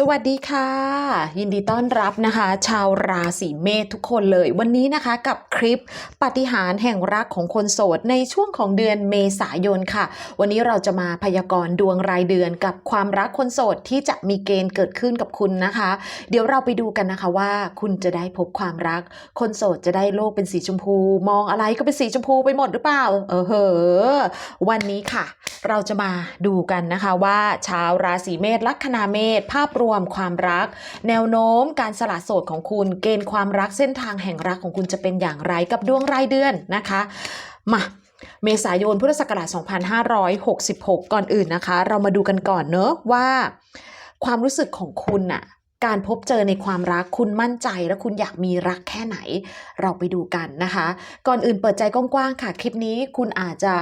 สวัสดีค่ะ ยินดีต้อนรับนะคะ ชาวราศีเมษทุกคนเลย วันนี้นะคะกับคลิปปฏิหารแห่งรักของคนโสดในช่วงของเดือนเมษายนค่ะ วันนี้เราจะมาพยากรณ์ดวงรายเดือนกับความรักคนโสดที่จะมีเกณฑ์เกิดขึ้นกับคุณนะคะ เดี๋ยวเราไปดูกันนะคะว่า คุณจะได้พบความรัก คนโสดจะได้โลกเป็นสีชมพู มองอะไรก็เป็นสีชมพูไปหมดหรือเปล่า เออเหอวันนี้ค่ะ เราจะมาดูกันนะคะว่า ชาวราศีเมษลัคนาเมษภาพรวมความรัก แนวโน้มการสละโสดของคุณ เกณฑ์ความรักเส้นทางแห่งรักของคุณจะเป็นอย่างไรกับดวงรายเดือนนะคะมาเมษายนพุทธศักราช 2566 ก่อนอื่นนะคะ เรามาดูกันก่อนเนอะว่า ความรู้สึกของคุณน่ะการพบเจอในความรักคุณมั่นใจและคุณอยากมีรักแค่ไหน เราไปดูกันนะคะ ก่อนอื่นเปิดใจกว้างๆค่ะ คลิปนี้คุณอาจจะ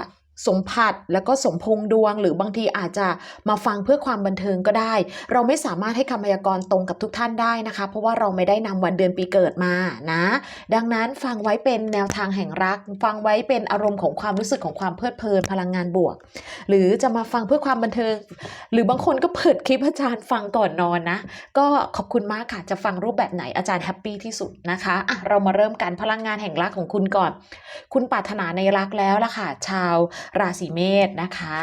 สมผัสแล้วก็สมพงดวง หรือบางทีอาจจะมาฟังเพื่อความบันเทิงก็ได้ เราไม่สามารถให้คำพยากรณ์ตรงกับทุกท่านได้นะคะ เพราะว่าเราไม่ได้นำวันเดือนปีเกิดมานะ ดังนั้นฟังไว้เป็นแนวทางแห่งรัก ฟังไว้เป็นอารมณ์ของความรู้สึกของความเพลิดเพลินพลังงานบวก หรือจะมาฟังเพื่อความบันเทิง หรือบางคนก็เปิดคลิปอาจารย์ฟังก่อนนอนนะ ก็ขอบคุณมากค่ะ จะฟังรูปแบบไหนอาจารย์แฮปปี้ที่สุดนะคะอะเรามาเริ่มกันพลังงานแห่งรักของคุณก่อน คุณปรารถนาในรักแล้วล่ะค่ะ ชาวราศีเมษนะคะ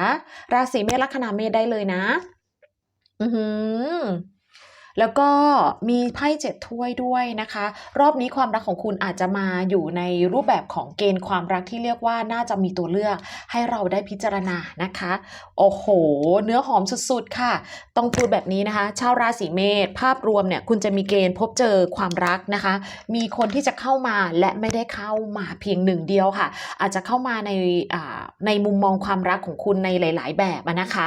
ราศีเมษลัคนาเมษได้เลยนะ อือหือ แล้วก็มีไพ่เจ็ดถ้วยด้วยนะคะ รอบนี้ความรักของคุณอาจจะมาอยู่ในรูปแบบของเกณฑ์ความรักที่เรียกว่าน่าจะมีตัวเลือกให้เราได้พิจารณานะคะ โอ้โห เนื้อหอมสุดๆค่ะ ต้องพูดแบบนี้นะคะ ชาวราศีเมษภาพรวมเนี่ยคุณจะมีเกณฑ์พบเจอความรักนะคะ มีคนที่จะเข้ามาและไม่ได้เข้ามาเพียงหนึ่งเดียวค่ะ อาจจะเข้ามาในในมุมมองความรักของคุณในหลาย ๆ แบบนะคะ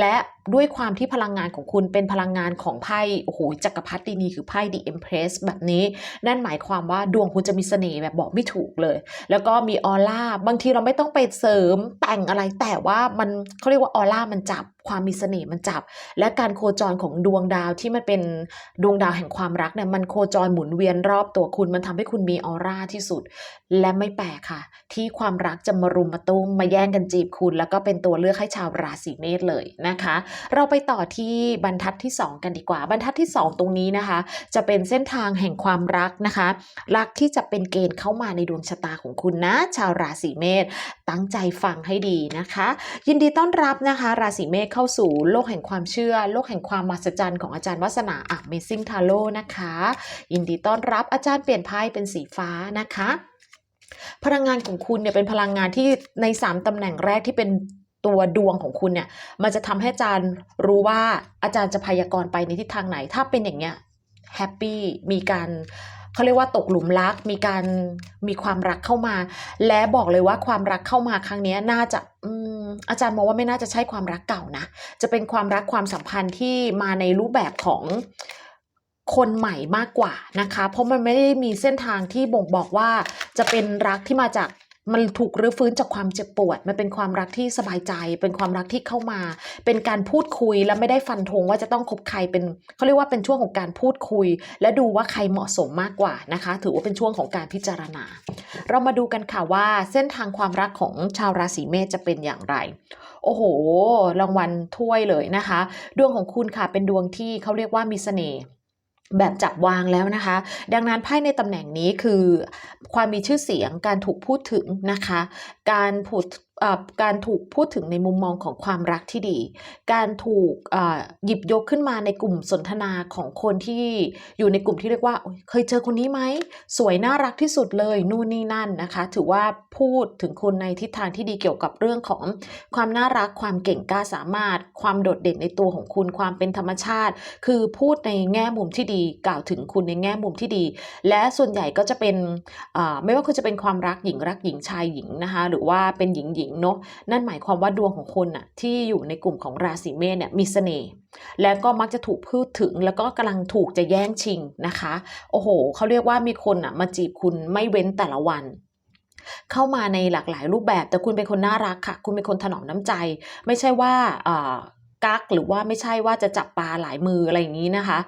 และด้วยความที่พลังงานของคุณเป็นพลังงานของไพ่โอ้โหจักรพรรดินีคือไพ่ The Empress แบบนี้ นั่นหมายความว่าดวงคุณจะมีเสน่ห์แบบบอกไม่ถูกเลย แล้วก็มีออร่าบางทีเราไม่ต้องไปเสริมแต่งอะไรแต่ว่ามันเขาเรียกว่าออร่ามันจับความมีเสน่ห์มันจับ และการโคจรของดวงดาวที่มันเป็นดวงดาวแห่งความรักเนี่ยมันโคจรหมุนเวียนรอบตัวคุณมันทำให้คุณมีออร่าที่สุด และไม่แปลกค่ะ ที่ความรักจะมารุมมาตุ้มมาแย่งกันจีบคุณ แล้วก็เป็นตัวเลือกให้ชาวราศีเมษเลยนะคะ เราไปต่อที่บรรทัดที่ 2 กันดีกว่าบรรทัดที่ 2 ตรงนี้นะคะ จะเป็นเส้นทางแห่งความรักนะคะ รักที่จะเป็นเกณฑ์เข้ามาในดวงชะตาของคุณนะ ชาวราศีเมษตั้งใจฟังให้ดีนะคะ ยินดีต้อนรับนะคะ ราศีเมษเข้าสู่โลกแห่งความเชื่อ โลกแห่งความมหัศจรรย์ของอาจารย์วัฒนา Amazing Tarot นะคะ ยินดีต้อนรับอาจารย์เปลี่ยนไพ่เป็นสีฟ้านะคะ พลังงานของคุณเนี่ยเป็นพลังงานที่ใน 3ตำแหน่งแรกที่เป็น ตัวดวงของคุณเนี่ย มันจะทำให้อาจารย์รู้ว่าอาจารย์จะพยากรณ์ไปในทิศทางไหน ถ้าเป็นอย่างเงี้ยแฮปปี้มีการเขาเรียกว่าตกหลุมรัก มีการมีความรักเข้ามา และบอกเลยว่าความรักเข้ามาครั้งนี้น่าจะอือาจารย์มองว่าไม่น่าจะใช่ความรักเก่านะ จะเป็นความรักความสัมพันธ์ที่มาในรูปแบบของคนใหม่มากกว่านะคะ เพราะมันไม่ได้มีเส้นทางที่บ่งบอกว่าจะเป็นรักที่มาจาก มันถูกรื้อฟื้นจากความเจ็บปวด มันเป็นความรักที่สบายใจ เป็นความรักที่เข้ามา เป็นการพูดคุยและไม่ได้ฟันธงว่าจะต้องคบใครเป็นเขาเรียกว่าเป็นช่วงของการพูดคุย และดูว่าใครเหมาะสมมากกว่านะคะ ถือว่าเป็นช่วงของการพิจารณา เรามาดูกันค่ะว่าเส้นทางความรักของชาวราศีเมษจะเป็นอย่างไร โอ้โห รางวัลถ้วยเลยนะคะ ดวงของคุณค่ะเป็นดวงที่เขาเรียกว่ามีเสน่ห์ แบบจับวางแล้วนะคะ ดังนั้นไพ่ในตำแหน่งนี้คือ ความมีชื่อเสียงการถูกพูดถึงนะคะ การผูด การถูกพูดถึงในมุมมองของความรักที่ดี การถูกหยิบยกขึ้นมาในกลุ่มสนทนาของคนที่อยู่ในกลุ่มที่เรียกว่า เคยเจอคนนี้ไหม สวยน่ารักที่สุดเลย นู่นนี่นั่นนะคะ ถือว่าพูดถึงคุณในทิศทางที่ดีเกี่ยวกับเรื่องของความน่ารักความเก่งกล้าสามารถ ความโดดเด่นในตัวของคุณความเป็นธรรมชาติ คือพูดในแง่มุมที่ดี กล่าวถึงคุณในแง่มุมที่ดี และส่วนใหญ่ก็จะเป็นไม่ว่าคุณจะเป็นความรักหญิงรักหญิงชายหญิงนะคะหรือว่าเป็นหญิงหญิงเนาะนั่นหมายความว่าดวงของคุณน่ะที่อยู่ในกลุ่มของราศีเมษเนี่ยมีเสน่ห์แล้วก็มักจะถูกพูดถึงแล้วก็กำลังถูกจะแย่งชิงนะคะ โอ้โหเขาเรียกว่ามีคนอะมาจีบคุณไม่เว้นแต่ละวันเข้ามาในหลากหลายรูปแบบ แต่คุณเป็นคนน่ารักค่ะ คุณเป็นคนถนอมน้ำใจ ไม่ใช่ว่ากักหรือว่าไม่ใช่ว่าจะจับปลาหลายมืออะไรอย่างนี้นะคะ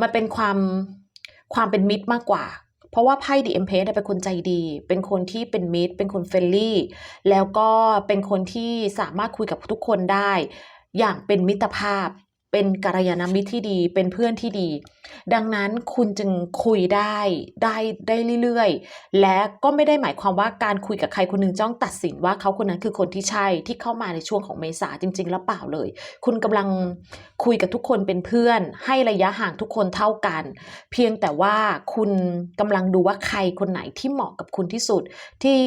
มันเป็นความความเป็นมิตรมากกว่า เพราะว่าไพ่ดีเอ็มเพสเป็นคนใจดี เป็นคนที่เป็นมิตร เป็นคนเฟรนลี่ แล้วก็เป็นคนที่สามารถคุยกับทุกคนได้ อย่างเป็นมิตรภาพ เป็นกัลยาณมิตรที่ดี เป็นเพื่อนที่ดีดังนั้นคุณจึงคุยได้ได้ได้เรื่อยๆ และก็ไม่ได้หมายความว่าการคุยกับใครคนหนึ่งจ้องตัดสินว่าเขาคนนั้นคือคนที่ใช่ที่เข้ามาในช่วงของเมษาจริง ๆ แล้วเปล่าเลย คุณกำลังคุยกับทุกคนเป็นเพื่อน ให้ระยะห่างทุกคนเท่ากัน เพียงแต่ว่าคุณกำลังดูว่าใครคนไหนที่เหมาะกับคุณที่สุด ที่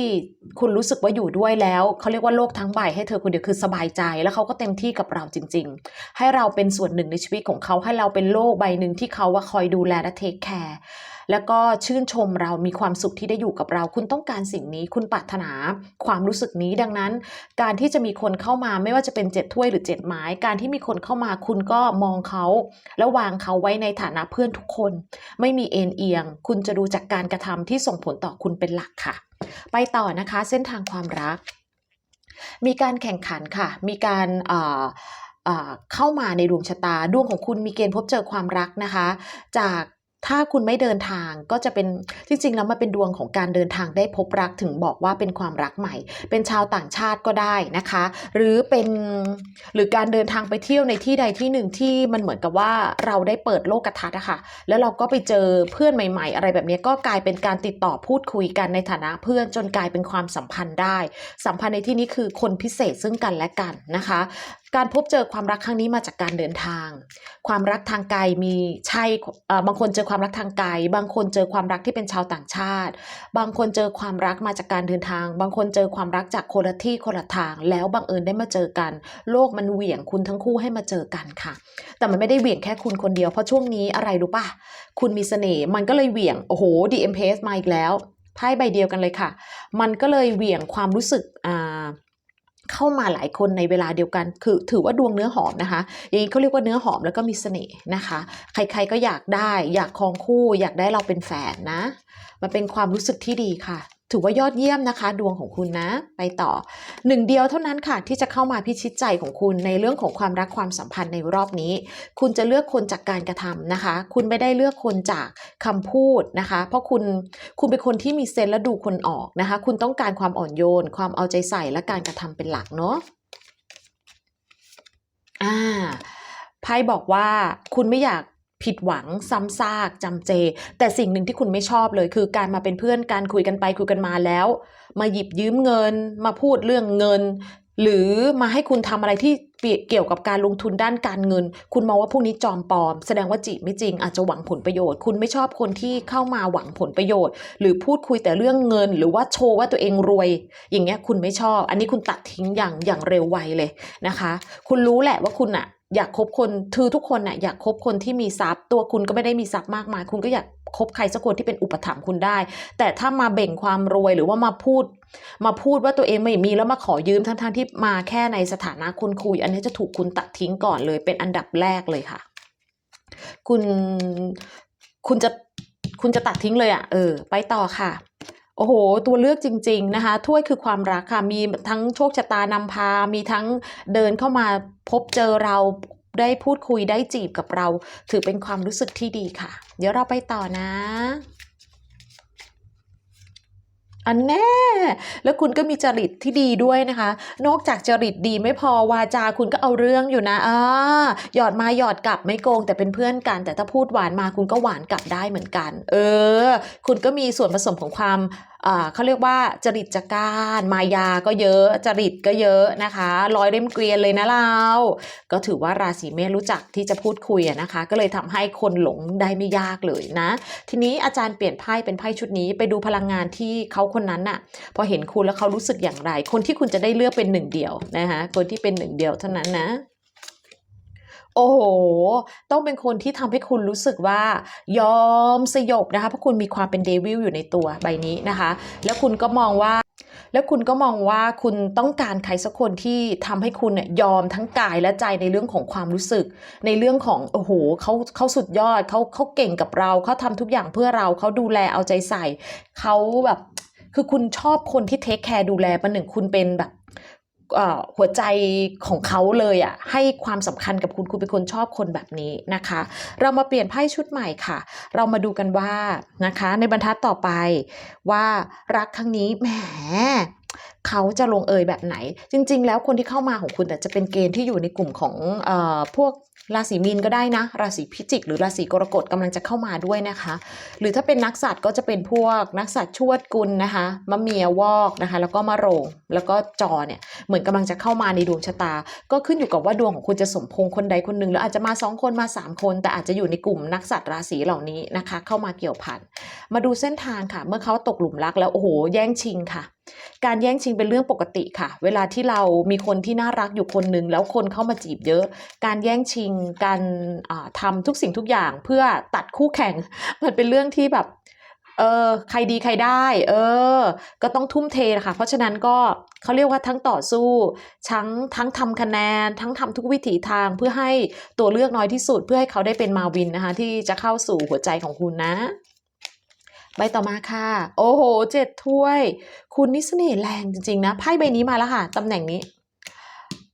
คุณรู้สึกว่าอยู่ด้วยแล้วเขาเรียกว่าโลกทั้งใบให้เธอคนเดียวคือสบายใจ แล้วเขาก็เต็มที่กับเราจริง ๆ ให้เราเป็นส่วนหนึ่งในชีวิตของเขาให้เราเป็นโลกใบหนึ่งที่เขาว่าคอยดูแลและเทคแคร์แล้วก็ชื่นชมเรามีความสุขที่ได้อยู่กับเรา คุณต้องการสิ่งนี้คุณปรารถนาความรู้สึกนี้ดังนั้น การที่จะมีคนเข้ามาไม่ว่าจะเป็นเจ็ดถ้วยหรือเจ็ดไม้ การที่มีคนเข้ามาคุณก็มองเขา แล้ววางเขาไว้ในฐานะเพื่อนทุกคน ไม่มีเอ็นเอียง คุณจะดูจากการกระทำที่ส่งผลต่อคุณเป็นหลักค่ะ ไปต่อนะคะเส้นทางความรัก มีการแข่งขันค่ะ มีการเอ่อ เข้ามาในดวงชะตา ดวงของคุณมีเกณฑ์พบเจอความรักนะคะ จากถ้าคุณไม่เดินทางก็จะเป็นจริงๆแล้วมันเป็นดวงของการเดินทางได้พบรักถึงบอกว่าเป็นความรักใหม่ เป็นชาวต่างชาติก็ได้นะคะ หรือเป็นหรือการเดินทางไปเที่ยวในที่ใดที่หนึ่งที่มันเหมือนกับว่าเราได้เปิดโลกทัศน์อะค่ะแล้วเราก็ไปเจอเพื่อนใหม่ๆ อะไรแบบนี้ก็กลายเป็นการติดต่อพูดคุยกันในฐานะเพื่อนจนกลายเป็นความสัมพันธ์ได้ สัมพันธ์ในที่นี้คือคนพิเศษซึ่งกันและกันนะคะ การพบเจอความรักครั้งนี้มาจากการเดินทาง ความรักทางไกลมีใช่บางคนเจอความรักทางไกล บางคนเจอความรักที่เป็นชาวต่างชาติ บางคนเจอความรักมาจากการเดินทาง บางคนเจอความรักจากคนละที่คนละทาง แล้วบังเอิญได้มาเจอกัน โลกมันเหวี่ยงคุณทั้งคู่ให้มาเจอกันค่ะ แต่มันไม่ได้เหวี่ยงแค่คุณคนเดียว เพราะช่วงนี้อะไรรู้ป่ะ คุณมีเสน่ห์ มันก็เลยเหวี่ยง โอ้โหดีเอ็มเพสมาอีกแล้วไพ่ใบเดียวกันเลยค่ะ มันก็เลยเหวี่ยงความรู้สึกอ่า เข้ามาหลายคนในเวลาเดียวกัน คือถือว่าดวงเนื้อหอมนะคะ อย่างนี้เขาเรียกว่าเนื้อหอมแล้วก็มีเสน่ห์นะคะ ใครๆก็อยากได้ อยากครองคู่ อยากได้เราเป็นแฟนนะ มันเป็นความรู้สึกที่ดีค่ะ ถือว่ายอดเยี่ยมนะคะ ดวงของคุณนะ ไปต่อหนึ่งเดียวเท่านั้นค่ะที่จะเข้ามาพิชิตใจของคุณในเรื่องของความรักความสัมพันธ์ในรอบนี้ คุณจะเลือกคนจากการกระทำนะคะ คุณไม่ได้เลือกคนจากคำพูดนะคะ เพราะคุณคุณเป็นคนที่มีเซนส์และดูคนออกนะคะ คุณต้องการความอ่อนโยน ความเอาใจใส่และการกระทำเป็นหลักเนาะอ่าไพ่บอกว่าคุณไม่อยาก ผิดหวังซ้ำซากจำเจ แต่สิ่งหนึ่งที่คุณไม่ชอบเลย คือการมาเป็นเพื่อนการคุยกันไปคุยกันมาแล้ว มาหยิบยืมเงิน มาพูดเรื่องเงิน หรือมาให้คุณทำอะไรที่เกี่ยวกับการลงทุนด้านการเงิน คุณมองว่าพวกนี้จอมปลอม แสดงว่าจีไม่จริงอาจจะหวังผลประโยชน์ คุณไม่ชอบคนที่เข้ามาหวังผลประโยชน์ หรือพูดคุยแต่เรื่องเงิน หรือว่าโชว์ว่าตัวเองรวย อย่างเงี้ยคุณไม่ชอบ อันนี้คุณตัดทิ้งอย่างอย่างเร็วไวเลยนะคะ คุณรู้แหละว่าคุณอะ อยากคบคนคือทุกคนน่ะอยากคบคนที่มีทรัพย์ ตัวคุณก็ไม่ได้มีทรัพย์มากมาย คุณก็อยากคบใครสักคนที่เป็นอุปถัมภ์คุณได้ แต่ถ้ามาเบ่งความรวยหรือว่ามาพูด มาพูดว่าตัวเองไม่มีแล้วมาขอยืมทั้งๆที่มาแค่ในสถานะคุณคุย อันนี้จะถูกคุณตัดทิ้งก่อนเลย เป็นอันดับแรกเลยค่ะ คุณคุณจะคุณจะตัดทิ้งเลยอะ่ะเออ ไปต่อค่ะ โอ้โห ตัวเลือกจริง ๆ นะคะ ถ้วยคือความรักค่ะ มีทั้งโชคชะตานำพา มีทั้งเดินเข้ามาพบเจอเราได้พูดคุยได้จีบกับเรา ถือเป็นความรู้สึกที่ดีค่ะ เดี๋ยวเราไปต่อนะ อันแน่ แล้วคุณก็มีจริตที่ดีด้วยนะคะ นอกจากจริตดีไม่พอวาจาคุณก็เอาเรื่องอยู่นะอ่าหยอดมาหยอดกลับไม่โกง แต่เป็นเพื่อนกัน แต่ถ้าพูดหวานมาคุณก็หวานกลับได้เหมือนกัน เออ คุณก็มีส่วนผสมของความ เขาเรียกว่าจริตจักรานมายาก็เยอะจริตก็เยอะนะคะร้อยเล่มเกวียนเลยนะเรา ก็ถือว่าราศีเมษรู้จักที่จะพูดคุยนะคะ ก็เลยทำให้คนหลงได้ไม่ยากเลยนะ ทีนี้อาจารย์เปลี่ยนไพ่เป็นไพ่ชุดนี้ไปดูพลังงานที่เขาคนนั้นน่ะ พอเห็นคุณแล้วเขารู้สึกอย่างไร คนที่คุณจะได้เลือกเป็นหนึ่งเดียวนะคะคนที่เป็นหนึ่งเดียวเท่านั้นนะ โอ้โห ต้องเป็นคนที่ทำให้คุณรู้สึกว่ายอมสยบนะคะ เพราะคุณมีความเป็นเดวิลอยู่ในตัวใบนี้นะคะ แล้วคุณก็มองว่า แล้วคุณก็มองว่าคุณต้องการใครสักคนที่ทำให้คุณเนี่ยยอมทั้งกายและใจในเรื่องของความรู้สึก ในเรื่องของโอ้โหเขาเขาสุดยอดเขาเขาเก่งกับเราเขาทำทุกอย่างเพื่อเราเขาดูแลเอาใจใส่เขาแบบ คือคุณชอบคนที่เทคแคร์ดูแลประหนึ่งคุณเป็นแบบ หัวใจของเขาเลยอะ่ะให้ความสำคัญกับคุณคุณเป็นคนชอบคนแบบนี้นะคะ เรามาเปลี่ยนไพ่ชุดใหม่ค่ะ เรามาดูกันว่านะคะในบรรทัดต่อไปว่ารักครั้งนี้แหมเขาจะลงเอยแบบไหน จริง ๆ แล้วคนที่เข้ามาของคุณแต่จะเป็นเกณฑ์ที่อยู่ในกลุ่มของเอ่อพวก ราศีมีนก็ได้นะ ราศีพิจิก หรือราศีกรกฎกำลังจะเข้ามาด้วยนะคะ หรือถ้าเป็นนักสัตว์ก็จะเป็นพวกนักสัตว์ชวดกุลนะคะมะเมียวอกนะคะ แล้วก็มะโรงแล้วก็จอเนี่ยเหมือนกำลังจะเข้ามาในดวงชะตา ก็ขึ้นอยู่กับว่าดวงของคุณจะสมพงคนใดคนหนึ่งหรืออาจจะมาสองคนมาสามคน แต่อาจจะอยู่ในกลุ่มนักสัตว์ราศีเหล่านี้นะคะ เข้ามาเกี่ยวพันมาดูเส้นทางค่ะ เมื่อเขาตกหลุมรักแล้วโอ้โหแย่งชิงค่ะการแย่งชิงเป็นเรื่องปกติค่ะ เวลาที่เรามีคนที่น่ารักอยู่คนหนึ่งแล้วคนเข้ามาจีบเยอะ การแย่งชิง การอ่าทำทุกสิ่งทุกอย่างเพื่อตัดคู่แข่ง มันเป็นเรื่องที่แบบ เออใครดีใครได้ เออ ก็ต้องทุ่มเทนะคะ เพราะฉะนั้นก็เขาเรียกว่าทั้งต่อสู้ ทั้งทั้งทำคะแนน ทั้งทำทุกวิถีทางเพื่อให้ตัวเลือกน้อยที่สุด เพื่อให้เขาได้เป็นมาวินนะคะ ที่จะเข้าสู่หัวใจของคุณนะ ใบต่อมาค่ะ โอ้โหเจ็ดถ้วย คุณนี่เสน่ห์แรงจริงๆนะไพ่ใบนี้มาแล้วค่ะตำแหน่งนี้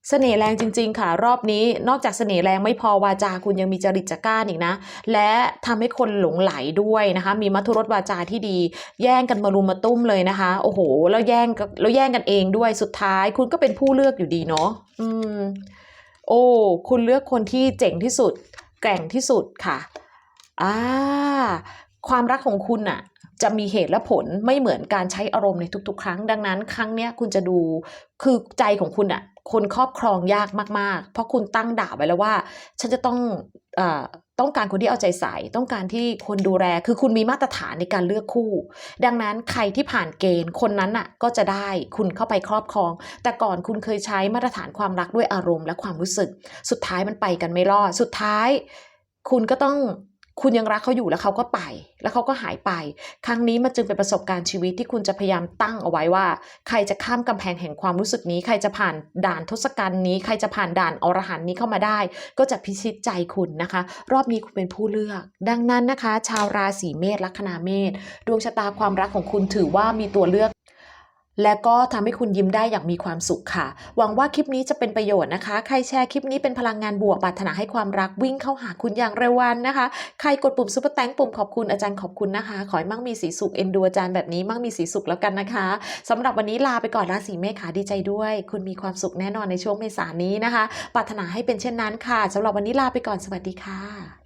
เสน่ห์แรงจริง ๆ ค่ะ รอบนี้นอกจากเสน่ห์แรงไม่พอวาจาคุณยังมีจริตจักร้านอีกนะ และทำให้คนหลงไหลด้วยนะคะ มีมัทุรสวาจาที่ดี แย่งกันมารุมมาตุ้มเลยนะคะ โอ้โห แล้วแย่งกันแล้วแย่งกันเองด้วยสุดท้าย คุณก็เป็นผู้เลือกอยู่ดีเนาะอืม โอ้คุณเลือกคนที่เจ๋งที่สุด แกร่งที่สุดค่ะอ่า ความรักของคุณน่ะจะมีเหตุและผลไม่เหมือนการใช้อารมณ์ในทุกๆ ครั้ง ดังนั้นครั้งเนี้ยคุณจะดูคือใจของคุณอะคนครอบครองยากมากๆ เพราะคุณตั้งด่าไว้แล้วว่า ฉันจะต้องเอ่อต้องการคนที่เอาใจใส่ ต้องการที่คนดูแล คือคุณมีมาตรฐานในการเลือกคู่ ดังนั้นใครที่ผ่านเกณฑ์คนนั้นน่ะก็จะได้คุณเข้าไปครอบครอง แต่ก่อนคุณเคยใช้มาตรฐานความรักด้วยอารมณ์และความรู้สึก สุดท้ายมันไปกันไม่รอด สุดท้าย คุณก็ต้อง คุณยังรักเขาอยู่แล้วเขาก็ไป แล้วเขาก็หายไป ครั้งนี้มันจึงเป็นประสบการณ์ชีวิตที่คุณจะพยายามตั้งเอาไว้ว่า ใครจะข้ามกำแพงแห่งความรู้สึกนี้ ใครจะผ่านด่านทศกัณฐ์นี้ ใครจะผ่านด่านอรหันต์นี้เข้ามาได้ ก็จะพิชิตใจคุณนะคะ รอบนี้คุณเป็นผู้เลือก ดังนั้นนะคะ ชาวราศีเมษลัคนาเมษดวงชะตาความรักของคุณถือว่ามีตัวเลือก และก็ทำให้คุณยิ้มได้อย่างมีความสุขค่ะ หวังว่าคลิปนี้จะเป็นประโยชน์นะคะ ใครแชร์คลิปนี้เป็นพลังงานบวกปรารถนาให้ความรักวิ่งเข้าหาคุณอย่างเร็ววันนะคะ ใครกดปุ่มซุปเปอร์แตงปุ่มขอบคุณอาจารย์ขอบคุณนะคะ ขอให้มั่งมีสีสุขเอ็นดูอาจารย์แบบนี้มั่งมีสีสุขแล้วกันนะคะสำหรับวันนี้ลาไปก่อนราศีเมษค่ะดีใจด้วย คุณมีความสุขแน่นอนในช่วงเมษานนี้นะคะ ปรารถนาให้เป็นเช่นนั้นค่ะสำหรับวันนี้ลาไปก่อนสวัสดีค่ะ